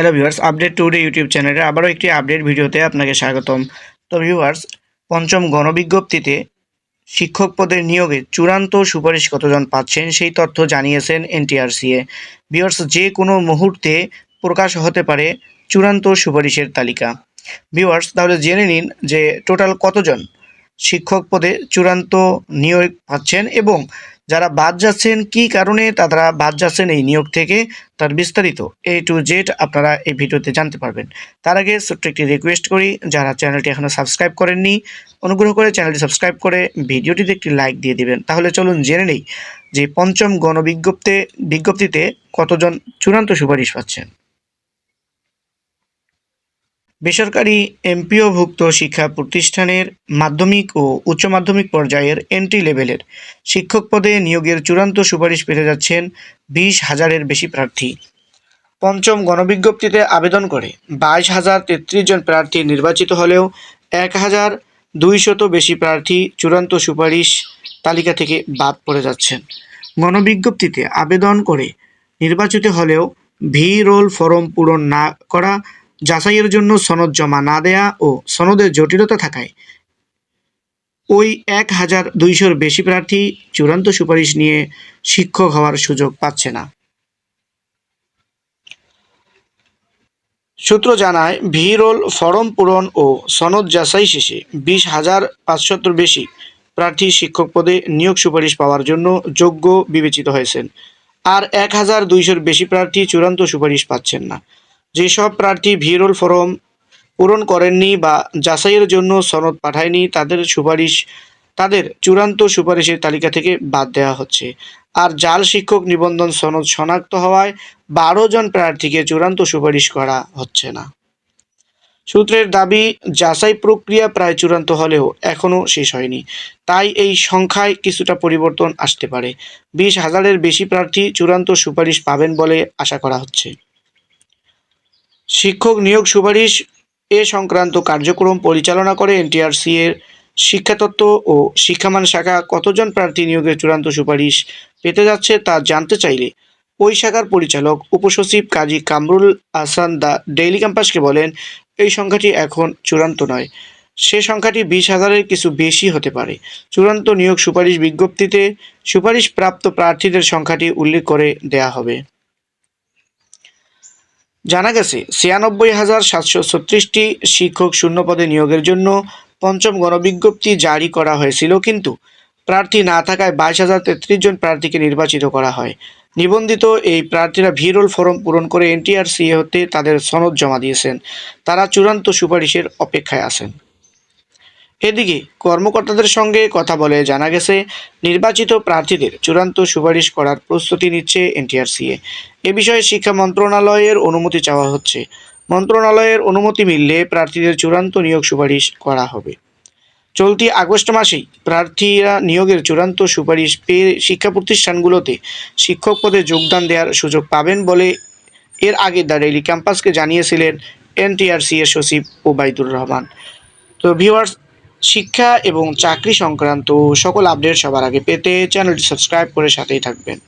Hello viewers update today YouTube চ্যানেলে আবারও একটি আপডেট ভিডিওতে আপনাকে স্বাগতম। তো ভিউয়ার্স পঞ্চম গণবিজ্ঞপ্তিতে শিক্ষক পদের নিয়োগে চূড়ান্ত সুপারিশ কতজন পাচ্ছেন সেই তথ্য জানিয়েছেন এনটিআরসিএ ভিউয়ার্স যে কোনো মুহূর্তে প্রকাশ হতে পারে চূড়ান্ত সুপারিশের তালিকা। ভিউয়ার্স তাহলে জেনে নিন যে টোটাল কতজন শিক্ষক পদে চূড়ান্ত নিয়োগ পাচ্ছেন এবং যারা বাদ যাচ্ছেন, কি কারণে তারা বাদ যাচ্ছেন এই নিয়োগ থেকে, তার বিস্তারিত এ টু জেড আপনারা এই ভিডিওতে জানতে পারবেন। তার আগে ছোট্ট একটি রিকোয়েস্ট করি, যারা চ্যানেলটি এখনও সাবস্ক্রাইব করেননি, অনুগ্রহ করে চ্যানেলটি সাবস্ক্রাইব করে ভিডিওটিতে একটি লাইক দিয়ে দিবেন। তাহলে চলুন জেনে নেই যে পঞ্চম গণবিজ্ঞপ্তে, বিজ্ঞপ্তিতে কতজন চূড়ান্ত সুপারিশ পাচ্ছেন। বেসরকারি এমপিওভুক্ত শিক্ষা প্রতিষ্ঠানের মাধ্যমিক ও উচ্চ মাধ্যমিক পর্যায়ের এন্ট্রি লেভেলের শিক্ষক পদে নিয়োগের চূড়ান্ত সুপারিশ পেতে যাচ্ছেন বিশ হাজারের বেশি প্রার্থী। পঞ্চম গণবিজ্ঞপ্তিতে আবেদন করে বাইশ হাজার তেত্রিশ জন প্রার্থী নির্বাচিত হলেও এক হাজার দুইশত বেশি প্রার্থী চূড়ান্ত সুপারিশ তালিকা থেকে বাদ পড়ে যাচ্ছেন। গণবিজ্ঞপ্তিতে আবেদন করে নির্বাচিত হলেও ভি রোল ফরম পূরণ না করা যাচাইয়ের জন্য সনদ জমা না দেয়া ও সনদের জটিলতা থাকায় ওই এক হাজার দুইশোর বেশি প্রার্থী চূড়ান্ত সুপারিশ নিয়ে শিক্ষক হওয়ার সুযোগ পাচ্ছে না। সূত্র জানায়, ভিরোল ফরম পূরণ ও সনদ যাচাই শেষে বিশ হাজার পাঁচশতর বেশি প্রার্থী শিক্ষক পদে নিয়োগ সুপারিশ পাওয়ার জন্য যোগ্য বিবেচিত হয়েছেন। আর এক হাজার দুইশোর বেশি প্রার্থী চূড়ান্ত সুপারিশ পাচ্ছেন না। যেসব প্রার্থী ভিরোল ফরম পূরণ করেননি বা যাচাইয়ের জন্য সনদ পাঠায়নি, তাদের সুপারিশ, তাদের চূড়ান্ত সুপারিশের তালিকা থেকে বাদ দেওয়া হচ্ছে। আর জাল শিক্ষক নিবন্ধন সনদ শনাক্ত হওয়ায় বারো জন প্রার্থীকে চূড়ান্ত সুপারিশ করা হচ্ছে না। সূত্রের দাবি, যাচাই প্রক্রিয়া প্রায় চূড়ান্ত হলেও এখনও শেষ হয়নি। তাই এই সংখ্যায় কিছুটা পরিবর্তন আসতে পারে। বিশ হাজারের বেশি প্রার্থী চূড়ান্ত সুপারিশ পাবেন বলে আশা করা হচ্ছে। শিক্ষক নিয়োগ সুপারিশ এ সংক্রান্ত কার্যক্রম পরিচালনা করে এনটিআরসি এর শিক্ষাতত্ত্ব ও শিক্ষামান শাখা কতজন প্রার্থী নিয়োগের চূড়ান্ত সুপারিশ পেতে যাচ্ছে তা জানতে চাইলে ওই শাখার পরিচালক উপসচিব কাজী কামরুল আসান দা ডেইলি ক্যাম্পাসকে বলেন, এই সংখ্যাটি এখন চূড়ান্ত নয়। সে সংখ্যাটি বিশ হাজারের কিছু বেশি হতে পারে। চূড়ান্ত নিয়োগ সুপারিশ বিজ্ঞপ্তিতে সুপারিশ প্রাপ্ত প্রার্থীদের সংখ্যাটি উল্লেখ করে দেয়া হবে। জানা গেছে, ছিয়ানব্বই হাজার সাতশো ছত্রিশটি শিক্ষক শূন্যপদে নিয়োগের জন্য পঞ্চম গণবিজ্ঞপ্তি জারি করা হয়েছিল, কিন্তু প্রার্থী না থাকায় বাইশ হাজার তেত্রিশ জন প্রার্থীকে নির্বাচিত করা হয়। নিবন্ধিত এই প্রার্থীরা ভিরোল ফরম পূরণ করে এনটিআরসিএ হতে তাদের সনদ জমা দিয়েছেন। তারা চূড়ান্ত সুপারিশের অপেক্ষায় আছেন। এদিকে কর্মকর্তাদের সঙ্গে কথা বলে জানা গেছে, নির্বাচিত প্রার্থীদের চূড়ান্ত সুপারিশ করার প্রস্তুতি নিচ্ছে এনটিআরসিএ। এ বিষয়ে শিক্ষা মন্ত্রণালয়ের অনুমতি চাওয়া হচ্ছে। মন্ত্রণালয়ের অনুমতি মিললে প্রার্থীদের চূড়ান্ত নিয়োগ সুপারিশ করা হবে। চলতি আগস্ট মাসেই প্রার্থীরা নিয়োগের চূড়ান্ত সুপারিশ পেয়ে শিক্ষা প্রতিষ্ঠানগুলোতে শিক্ষক পদে যোগদান দেওয়ার সুযোগ পাবেন বলে এর আগে দ্য ডেইলি ক্যাম্পাসকে জানিয়েছিলেন এনটিআরসি এর সচিব ওবায়দুর রহমান। তো ভিউয়ার্স শিক্ষা এবং চাকরি সংক্রান্ত সকল আপডেট সবার আগে পেতে চ্যানেলটি সাবস্ক্রাইব করে সাথেই থাকবেন।